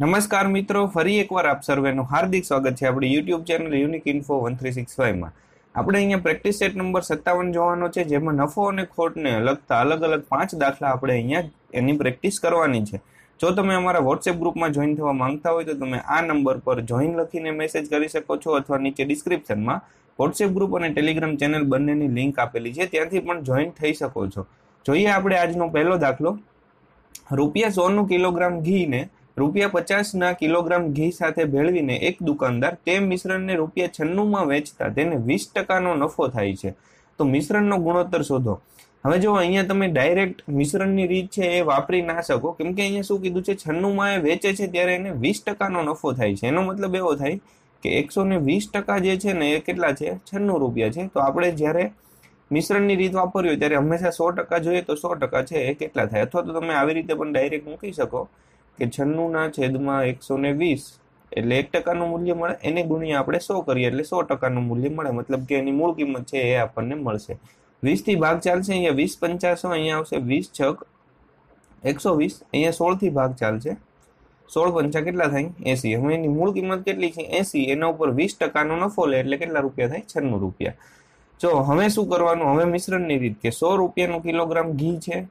નમસ્કાર મિત્રો, ફરી એકવાર આપ સર્વેનું હાર્દિક સ્વાગત છે આપણી YouTube channel unique info one three six ફાઈવમાં આપણે અહીંયા પ્રેક્ટિસ સેટ નંબર સત્તાવન જોવાનો છે, જેમાં નફો અને ખોટને લગતા અલગ અલગ પાંચ દાખલા આપણે અહીંયા એની પ્રેક્ટિસ કરવાની છે. જો તમે અમારા વોટ્સએપ ગ્રુપમાં જોઈન થવા માંગતા હોય તો તમે આ નંબર પર જોઈન લખીને મેસેજ કરી શકો છો અથવા નીચે ડિસ્ક્રિપ્શનમાં વોટ્સએપ ગ્રુપ અને ટેલિગ્રામ ચેનલ બંનેની લિંક આપેલી છે, ત્યાંથી પણ જોઈન થઈ શકો છો. જોઈએ આપણે આજનો પહેલો દાખલો. રૂપિયા સોનું કિલોગ્રામ ઘીને રૂપિયા પચાસના કિલોગ્રામ ઘી સાથે ભેળવીને એક દુકાનદાર તે મિશ્રણને રૂપિયા છન્નુંમાં વેચતા તેને વીસ ટકાનો નફો થાય છે. તો મિશ્રણનો ગુણોત્તર શોધો. હવે જો અહીંયા તમે ડાયરેક્ટ મિશ્રણની રીત છે એ વાપરી ના શકો, કેમ કે અહીંયા શું કીધું છે? છન્નુંમાં એ વેચે છે ત્યારે એને વીસ ટકાનો નફો થાય છે. એનો મતલબ એવો થાય કે એકસો ને વીસ ટકા જે છે ને એ કેટલા છે? છન્નું રૂપિયા છે. તો આપણે જ્યારે મિશ્રણની રીત વાપર્યો ત્યારે હંમેશા સો ટકા જોઈએ તો સો ટકા છે એ કેટલા થાય? અથવા તો તમે આવી રીતે પણ ડાયરેક્ટ મૂકી શકો. કે છન્નુંના છેદમાં એકસો ને વીસ એટલે એક ટકાનું મૂલ્ય મળે, એને ગુણ્યા આપણે સો કરીએ એટલે સો ટકાનું મૂલ્ય મળે. મતલબ કે એની મૂળ કિંમત છે એ આપણને મળશે. વીસથી ભાગ ચાલશે, અહીંયા વીસ પંચાસો અહીંયા આવશે, વીસ છક એકસો વીસ, અહીંયા સોળથી ભાગ ચાલશે. સોળ પંચા કેટલા થાય? એસી. હવે એની મૂળ કિંમત કેટલી છે? એસી. એના ઉપર વીસ ટકાનો નફો લે એટલે કેટલા રૂપિયા થાય? છન્નું રૂપિયા. જો હવે શું કરવાનું? હવે મિશ્રણની રીત કે સો રૂપિયાનું કિલોગ્રામ ઘી છે,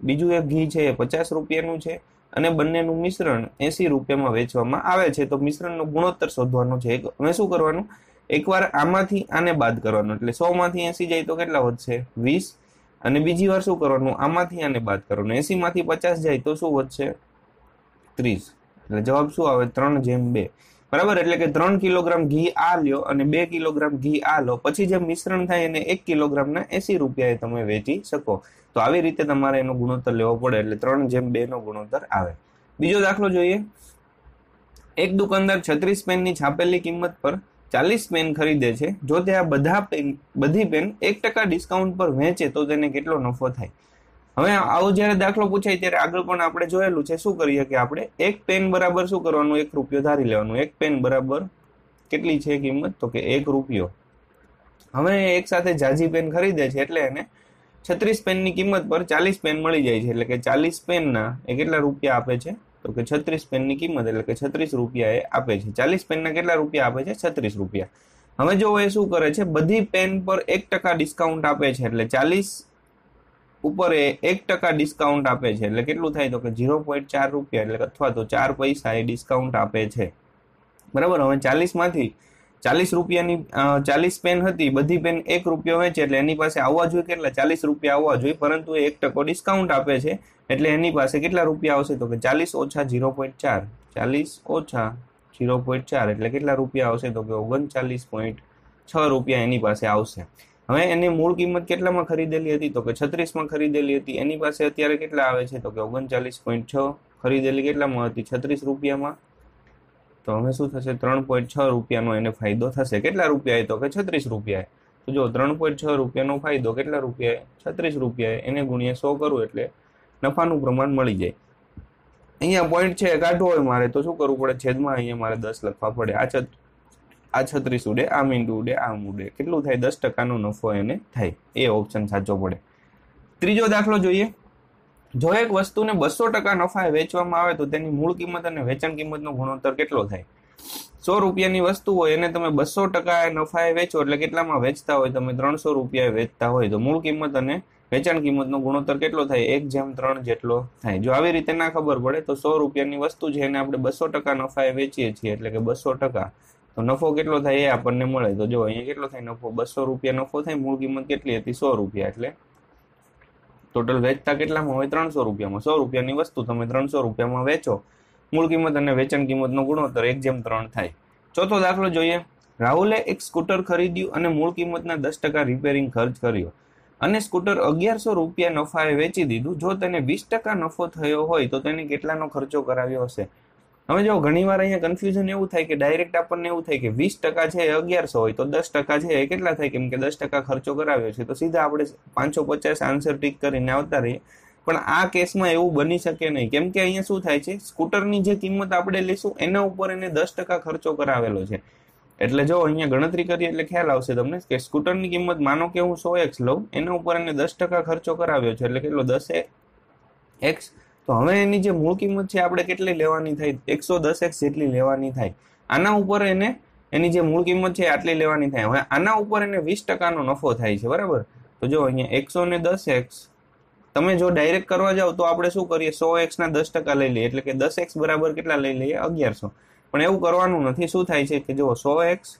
બીજું એક ઘી છે એ પચાસ રૂપિયાનું છે. અને બંનેનું મિશ્રણ એસી રૂપિયામાં વેચવામાં આવે છે. તો મિશ્રણનો ગુણોત્તર શોધવાનો છે. હવે શું કરવાનું? એકવાર આમાંથી આને બાદ કરવાનું. એટલે સો માંથી એસી જાય તો કેટલા વધશે? વીસ. અને બીજી વાર શું કરવાનું? આમાંથી આને બાદ કરવાનું. એસી માંથી પચાસ જાય તો શું વધશે? ત્રીસ. એટલે જવાબ શું આવે? ત્રણ જેમ બે. બરાબર? એટલે કે ત્રણ કિલોગ્રામ ઘી આ લ્યો અને બે કિલોગ્રામ ઘી આ લો. પછી જે મિશ્રણ થાય એને એક કિલોગ્રામના એસી રૂપિયાએ તમે વેચી શકો. તો આવી રીતે તમારે એનો ગુણોત્તર લેવો પડે. એટલે ત્રણ જેમ બે નો ગુણોત્તર આવે. બીજો દાખલો જોઈએ. એક દુકાનદાર છત્રીસ પેનની છાપેલી કિંમત પર ચાલીસ પેન ખરીદે છે. જો તે આ બધા પેન, બધી પેન એક ટકા ડિસ્કાઉન્ટ પર વેચે તો તેને કેટલો નફો થાય? હવે આવો જ્યારે દાખલો પૂછાય ત્યારે આગળ પણ આપણે જોયેલું છે, શું કરીએ કે આપણે એક પેન બરાબર શું કરવાનું? એક રૂપિયો ધારી લેવાનું. એક પેન બરાબર કેટલી છે કિંમત? તો કે એક રૂપિયો. હવે એક સાથે જાજી પેન ખરીદે છે એટલે એને છત્રીસ પેનની કિંમત પર ચાલીસ પેન મળી જાય છે. એટલે કે ચાલીસ પેનના એ કેટલા રૂપિયા આપે છે? તો કે છત્રીસ પેનની કિંમત એટલે કે છત્રીસ રૂપિયા એ આપે છે. ચાલીસ પેનના કેટલા રૂપિયા આપે છે? છત્રીસ રૂપિયા. હવે જો એ શું કરે છે? બધી પેન પર એક ટકા ડિસ્કાઉન્ટ આપે છે. એટલે ચાલીસ ઉપર એક ટકા ડિસ્કાઉન્ટ આપે છે. એટલે કેટલું થાય તો કે ઝીરો પોઈન્ટ ચાર રૂપિયા એટલે અથવા તો ચાર પૈસા એ ડિસ્કાઉન્ટ આપે છે. બરાબર? હવે ચાલીસમાંથી ચાલીસ રૂપિયાની ચાલીસ પેન હતી, બધી પેન એક રૂપિયો વેચે એટલે એની પાસે આવવા જોઈએ કેટલા? ચાલીસ રૂપિયા આવવા જોઈએ, પરંતુ એક ટકો ડિસ્કાઉન્ટ આપે છે. એટલે એની પાસે કેટલા રૂપિયા આવશે તો કે ચાલીસ ઓછા ઝીરો પોઈન્ટ ચાર. ચાલીસ ઓછા ઝીરો પોઈન્ટ ચાર એટલે કેટલા રૂપિયા આવશે તો કે ઓગણચાલીસ પોઈન્ટ છ રૂપિયા એની પાસે આવશે. હવે એની મૂળ કિંમત કેટલામાં ખરીદેલી હતી? તો કે છત્રીસમાં ખરીદેલી હતી. એની પાસે અત્યારે કેટલા આવે છે? તો કે ઓગણચાલીસ પોઈન્ટ છ ખરીદેલી કેટલામાં હતી? છત્રીસ રૂપિયામાં? તો હવે શું થશે? ત્રણ પોઈન્ટ છ રૂપિયાનો એને ફાયદો થશે. કેટલા રૂપિયા તો કે છત્રીસ રૂપિયા તો જો ત્રણ પોઈન્ટ છ રૂપિયાનો ફાયદો કેટલા રૂપિયા છત્રીસ રૂપિયા એને ગુણ્યા સો કરું એટલે નફાનું પ્રમાણ મળી જાય. અહીંયા પોઈન્ટ છે કાઢવો હોય મારે. તો શું કરવું પડે? છેદમાં અહીંયા મારે દસ લખવા પડે. આ આ છત્રીસ ઉડે, આ મીંડું ઉડે આમ ઉડે. કેટલું થાય? દસ ટકાનો નફો એને થાય. એ ઓપ્શન સાચો પડે. ત્રીજો દાખલો જોઈએ. જો એક વસ્તુને બસો ટકા નફાએ વેચવામાં આવે તો તેની મૂળ કિંમત અને વેચાણ કિંમતનો ગુણોત્તર કેટલો થાય? સો રૂપિયાની વસ્તુ હોય, એને તમે બસો ટકા નફાએ વેચો, એટલે કેટલામાં વેચતા હોય? તમે ત્રણસો રૂપિયા વેચતા હોય, તો મૂળ કિંમત અને વેચાણ કિંમતનો ગુણોત્તર કેટલો થાય? એક જેમ ત્રણ જેટલો થાય. જો આવી રીતે ના ખબર પડે, તો સો રૂપિયાની વસ્તુ છે એને આપણે બસો ટકા નફાએ વેચીએ છીએ, એટલે કે બસો ટકા તો નફો કેટલો થાય એ આપણને મળે. તો જો અહીંયા કેટલો થાય નફો? બસો રૂપિયા નફો થાય, મૂળ કિંમત કેટલી હતી? સો રૂપિયા. એટલે ટોટલ વેચતા કેટલામાં? હોય ત્રણસો રૂપિયામાં. સો રૂપિયાની વસ્તુ તમે ત્રણસો રૂપિયામાં વેચો. મૂળ કિંમત અને વેચાણ કિંમતનો ગુણોત્તર એક જેમ ત્રણ થાય. ચોથો દાખલો જોઈએ. રાહુલે એક સ્કૂટર ખરીદ્યું અને મૂળ કિંમતના દસ ટકા રિપેરિંગ ખર્ચ કર્યો. અને સ્કૂટર અગિયારસો રૂપિયા નફાએ વેચી દીધું. જો તેને વીસ ટકા નફો થયો હોય, તો તેને કેટલાનો ખર્ચો કરાવ્યો હશે? હવે જો ઘણી વાર અહીંયા કન્ફ્યુઝન એવું થાય કે ડાયરેક્ટ આપણને એવું થાય કે વીસ ટકા છે અગિયારસો હોય, તો દસ ટકા છે એ કેટલા થાય? કેમ કે દસ ટકા ખર્ચો કરાવ્યો છે. તો સીધા આપણે પાંચસો પચાસ આન્સર ટીક કરીને આવતા રહીએ. પણ આ કેસમાં એવું બની શકે નહીં. કેમ કે અહીંયા શું થાય છે? સ્કૂટરની જે કિંમત આપણે લઈશું, એના ઉપર એને દસ ટકા ખર્ચો કરાવેલો છે. એટલે જો અહીંયા ગણતરી કરીએ, એટલે ખ્યાલ આવશે તમને કે સ્કૂટરની કિંમત માનો કે હું સો એક્સ લઉં, એના ઉપર એને દસ ટકા ખર્ચો કરાવ્યો છે. એટલે કેટલો? દસ એક્સ તો હવે એની જે મૂળ કિંમત છે આપણે કેટલી લેવાની થાય? એકસો દસ એક્સ જેટલી લેવાની થાય. આના ઉપર એને, એની જે મૂળ કિંમત છે આટલી લેવાની થાય. હવે આના ઉપર એને વીસ ટકાનો નફો થાય છે, બરાબર? તો જો અહીંયા એકસો ને દસ એક્સ, તમે જો ડાયરેક્ટ કરવા જાઓ તો આપણે શું કરીએ? સો એક્સ ના દસ ટકા લઈ લઈએ. એટલે કે દસ એક્સ બરાબર કેટલા લઈ લઈએ? અગિયારસો. પણ એવું કરવાનું નથી. શું થાય છે કે જો સો એક્સ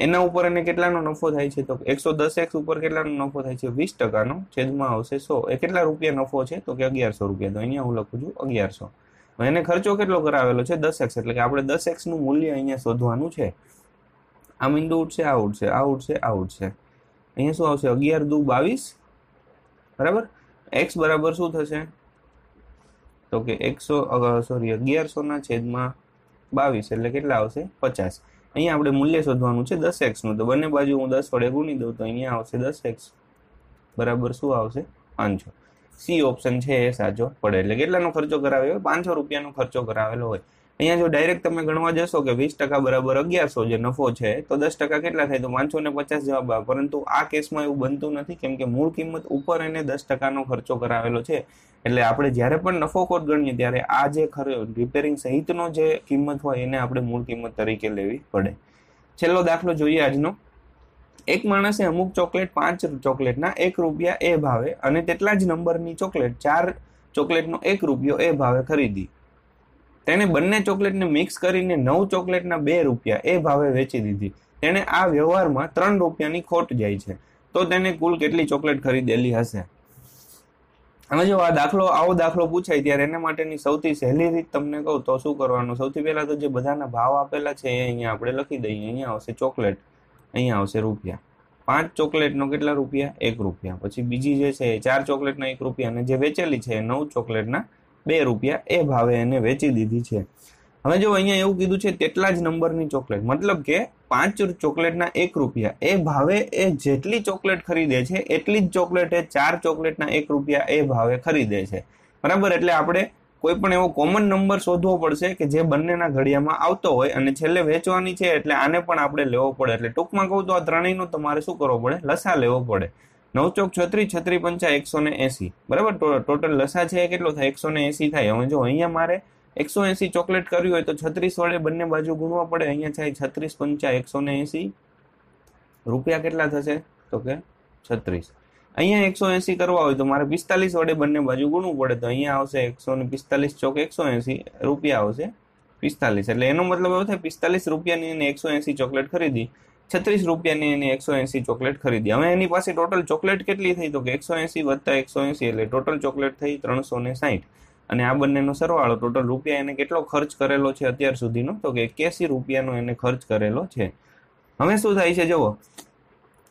એના ઉપર એને કેટલાનો નફો થાય છે? તો એકસો દસ એક્સ ઉપર કેટલાનો નફો થાય છે? વીસ ટકાનો. છેદમાં આવશે સો. એ કેટલા રૂપિયા નફો છે? તો કે અગિયારસો રૂપિયા. તો અહીંયા હું લખું છું અગિયારસો. એને ખર્ચો કેટલો કરાવેલો છે? દસ એક્સ. એટલે કે આપણે દસ એક્સનું મૂલ્ય અહીંયા શોધવાનું છે. આ બિંદુ ઉઠશે આ ઉઠશે આ ઉઠશે આ ઉઠશે અહીંયા શું આવશે? અગિયાર દુ બાવીસ. બરાબર? એક્સ બરાબર શું થશે? તો કે એકસો સોરી, અગિયારસો ના છેદમાં બાવીસ. એટલે કેટલા આવશે? પચાસ. અહીંયા આપણે મૂલ્ય શોધવાનું છે દસ એક્સનું તો બંને બાજુ હું દસ વડે ગુણી દઉં તો અહીંયા આવશે દસ એક્સ. બરાબર શું આવશે? પાંચસો. સી ઓપ્શન છે એ સાચો પડે. એટલે કેટલાનો ખર્ચો કરાવ્યો? હોય પાંચસો રૂપિયાનો ખર્ચો કરાવેલો હોય. અહીંયા જો ડાયરેક્ટ તમે ગણવા જશો કે વીસ ટકા બરાબર અગિયારસો જે નફો છે, તો દસ ટકા કેટલા થાય? તો પાંચસો ને પચાસ જવાબ આવે. પરંતુ આ કેસમાં એવું બનતું નથી, કેમ કે મૂળ કિંમત ઉપર એને દસ ટકાનો ખર્ચો કરાવેલો છે. એટલે આપણે જ્યારે પણ નફો કોટ ગણીએ, ત્યારે આ જે ખરે રિપેરિંગ સહિતનો જે કિંમત હોય, એને આપણે મૂળ કિંમત તરીકે લેવી પડે. છેલ્લો દાખલો જોઈએ આજનો. એક માણસે અમુક ચોકલેટ, પાંચ ચોકલેટના એક રૂપિયા એ ભાવે અને તેટલા જ નંબરની ચોકલેટ, ચાર ચોકલેટનો એક રૂપિયો એ ભાવે ખરીદી. તેણે બંને ચોકલેટને મિક્સ કરીને નવ ચોકલેટના બે રૂપિયા એ ભાવે વેચી દીધી. તેણે આ વ્યવહારમાં ત્રણ રૂપિયાની ખોટ જાય છે. તો તેને કુલ કેટલી ચોકલેટ ખરીદેલી હશે? હવે જો આ દાખલો, આવો દાખલો પૂછાય ત્યારે એના માટેની સૌથી સહેલી રીત તમને કહું તો શું કરવાનું? સૌથી પહેલાં તો જે બધાના ભાવ આપેલા છે એ અહીંયા આપણે લખી દઈએ. અહીંયા આવશે ચોકલેટ, અહીંયા આવશે રૂપિયા. પાંચ ચોકલેટનો કેટલા રૂપિયા? એક રૂપિયા. પછી બીજી જે છે ચાર ચોકલેટના એક રૂપિયા. અને જે વેચેલી છે નવ ચોકલેટના બે રૂપિયા એ ભાવે એને વેચી દીધી છે. હવે જો અહીંયા એવું કીધું છે તેટલા જ નંબરની ચોકલેટ? મતલબ કે પાંચ ચોકલેટના એક રૂપિયા એ ભાવે એ જેટલી ચોકલેટ ખરીદે છે, એટલી જ ચોકલેટ એ ચાર ચોકલેટના એક રૂપિયા એ ભાવે ખરીદે છે. બરાબર? એટલે આપણે કોઈ પણ એવો કોમન નંબર શોધવો પડશે કે જે બંનેના ઘડિયામાં આવતો હોય અને છેલ્લે વેચવાની છે, એટલે આને પણ આપણે લેવો પડે. એટલે ટૂંકમાં કહું તો આ ત્રણેયનો તમારે શું કરવો પડે? લસા લેવો પડે. નવ ચોક છત્રી છત્રી પંચા એકસો ને એસી. બરાબર? ટોટલ લસા છે કેટલો થાય? એકસો ને એસી થાય. હવે જો અહીંયા મારે એકસો એસી ચોકલેટ કરવી હોય તો છત્રીસ વડે બંને બાજુ ગુણવા પડે. અહીંયા થાય છત્રીસ પંચા એકસો ને એસી. રૂપિયા કેટલા થશે? તો કે છત્રીસ. અહીંયા એકસો એસી કરવા હોય તો મારે પિસ્તાલીસ વડે બંને બાજુ ગુણવું પડે. તો અહીંયા આવશે એકસો ને પિસ્તાલીસ ચોક એકસો એસી. રૂપિયા આવશે પિસ્તાલીસ. એટલે એનો મતલબ એવો થાય, પિસ્તાલીસ રૂપિયાની એકસો એસી ચોકલેટ ખરીદી. છત્રીસ રૂપિયાની એની એકસો એંસી ચોકલેટ ખરીદી. હવે એની પાસે ટોટલ ચોકલેટ કેટલી થઈ તો કે એકસો એંસી વત્તા એકસો એસી એટલે ટોટલ ચોકલેટ થઈ ત્રણસો ને સાહીઠ. અને આ બંનેનો સરવાળો ટોટલ રૂપિયા એને કેટલો ખર્ચ કરેલો છે અત્યાર સુધીનો? તો કે એક્યાસી રૂપિયાનો એને ખર્ચ કરેલો છે. હવે શું થાય છે જુઓ,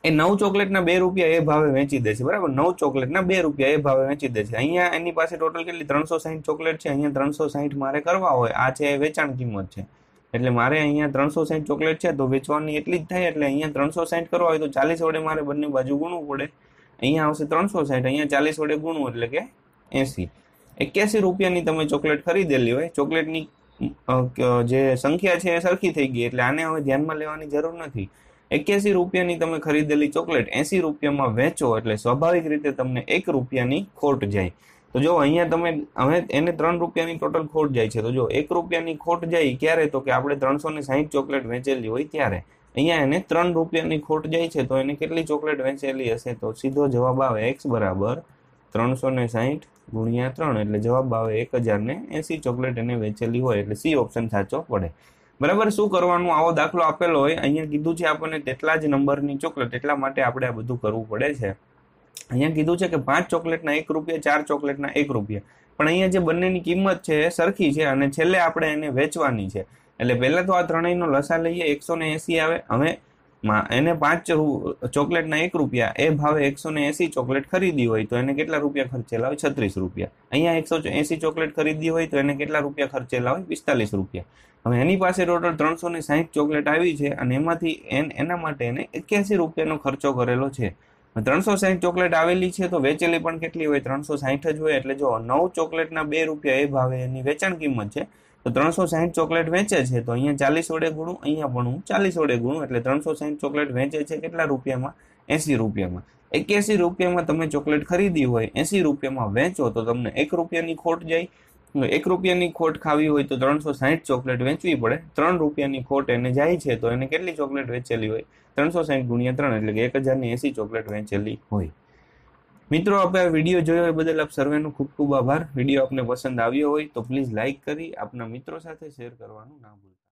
એ નવ ચોકલેટના બે રૂપિયા એ ભાવે વેચી દે છે, બરાબર? નવ ચોકલેટના બે રૂપિયા એ ભાવે વેચી દે છે. અહીંયા એની પાસે ટોટલ કેટલી? ત્રણસો સાહીઠ ચોકલેટ છે, અહીંયા ત્રણસો સાહીઠ મારે કરવા હોય, આ છે વેચાણ કિંમત છે. એટલે મારે અહીંયા ત્રણસો સાહીઠ ચોકલેટ છે તો વેચવાની એટલી જ થાય એટલે અહીંયા ત્રણસો સાહીઠ કરવા હોય તો ચાલીસ વડે મારે બંને બાજુ ગુણવું પડે. અહીંયા આવશે ત્રણસો સાહીઠ અહીંયા ચાલીસ વડે ગુણવું એટલે કે એસી. એક્યાસી રૂપિયાની તમે ચોકલેટ ખરીદેલી હોય, ચોકલેટની જે સંખ્યા છે એ સરખી થઈ ગઈ એટલે આને હવે ધ્યાનમાં લેવાની જરૂર નથી. એક્યાસી રૂપિયાની તમે ખરીદેલી ચોકલેટ એસી રૂપિયામાં વેચો એટલે સ્વાભાવિક રીતે તમને એક રૂપિયાની ખોટ જાય. તો જો અહીંયા તમે, હવે એને ત્રણ રૂપિયાની ટોટલ ખોટ જાય છે. તો જો એક રૂપિયાની ખોટ જાય ક્યારે? તો કે આપણે ત્રણસો ને સાહીઠ ચોકલેટ વેચેલી હોય ત્યારે. અહીંયા એને ત્રણ રૂપિયાની ખોટ જાય છે, તો એને કેટલી ચોકલેટ વેચેલી હશે? તો સીધો જવાબ આવે એક્સ બરાબર ત્રણસો ને સાહીઠ ગુણ્યા ત્રણ, એટલે જવાબ આવે એક હજાર ને એસી ચોકલેટ એને વેચેલી હોય, એટલે સી ઓપ્શન સાચો પડે. બરાબર? શું કરવાનું? આવો દાખલો આપેલો હોય. અહીંયા કીધું છે આપણને તેટલા જ નંબરની ચોકલેટ, એટલા માટે આપણે આ બધું કરવું પડે છે. અહીંયા કીધું છે કે પાંચ ચોકલેટના એક રૂપિયા, ચાર ચોકલેટના એક રૂપિયા. પણ અહીંયા જે બંનેની કિંમત છે એ સરખી છે અને છેલ્લે આપણે એને વેચવાની છે. એટલે પહેલાં તો આ ત્રણેયનો લસા લઈએ, એકસો ને એંસી આવે. હવે એને પાંચ ચોકલેટના એક રૂપિયા, એ ભાવે એકસો ને એંસી ચોકલેટ ખરીદી હોય તો એને કેટલા રૂપિયા ખર્ચેલા હોય છત્રીસ રૂપિયા. અહીંયા એકસો એંસી ચોકલેટ ખરીદી હોય તો એને કેટલા રૂપિયા ખર્ચેલા હોય પિસ્તાલીસ રૂપિયા. હવે એની પાસે ટોટલ ત્રણસો ને સાહીઠ ચોકલેટ આવી છે અને એમાંથી એના માટે એને એક્યાસી રૂપિયાનો ખર્ચો કરેલો છે. ત્રણસો સાહીઠ ચોકલેટ આવેલી છે તો વેચેલી પણ કેટલી હોય? ત્રણસો સાહીઠ જ હોય એટલે જો નવ ચોકલેટના બે રૂપિયા એ ભાવે એની વેચાણ કિંમત છે, તો ત્રણસો સાહીઠ ચોકલેટ વેચે છે, તો અહીંયા ચાલીસ વડે ગુણું, અહીંયા પણ હું ચાલીસ વડે ગુણું, એટલે ત્રણસો સાહીઠ ચોકલેટ વેચે છે કેટલા રૂપિયામાં? એસી રૂપિયામાં. એક્યાસી રૂપિયામાં તમે ચોકલેટ ખરીદી હોય, એસી રૂપિયામાં વેચો તો તમને એક રૂપિયાની ખોટ જાય એક રૂપિયાની ખોટ ખાવી હોય તો ત્રણસો સાહીઠ ચોકલેટ વેચવી પડે. ત્રણ રૂપિયાની ખોટ એને જાય છે તો એને કેટલી ચોકલેટ વેચેલી હોય? ત્રણસો સાહીઠ ગુણ્યા ત્રણ એટલે કે એક હજારની એસી ચોકલેટ વેચેલી હોય. મિત્રો, આપણે આ વીડિયો જોયો એ બદલ આપ સર્વેનો ખૂબ ખૂબ આભાર. વીડિયો આપને પસંદ આવ્યો હોય તો પ્લીઝ લાઇક કરી આપના મિત્રો સાથે શેર કરવાનું ના ભૂલતા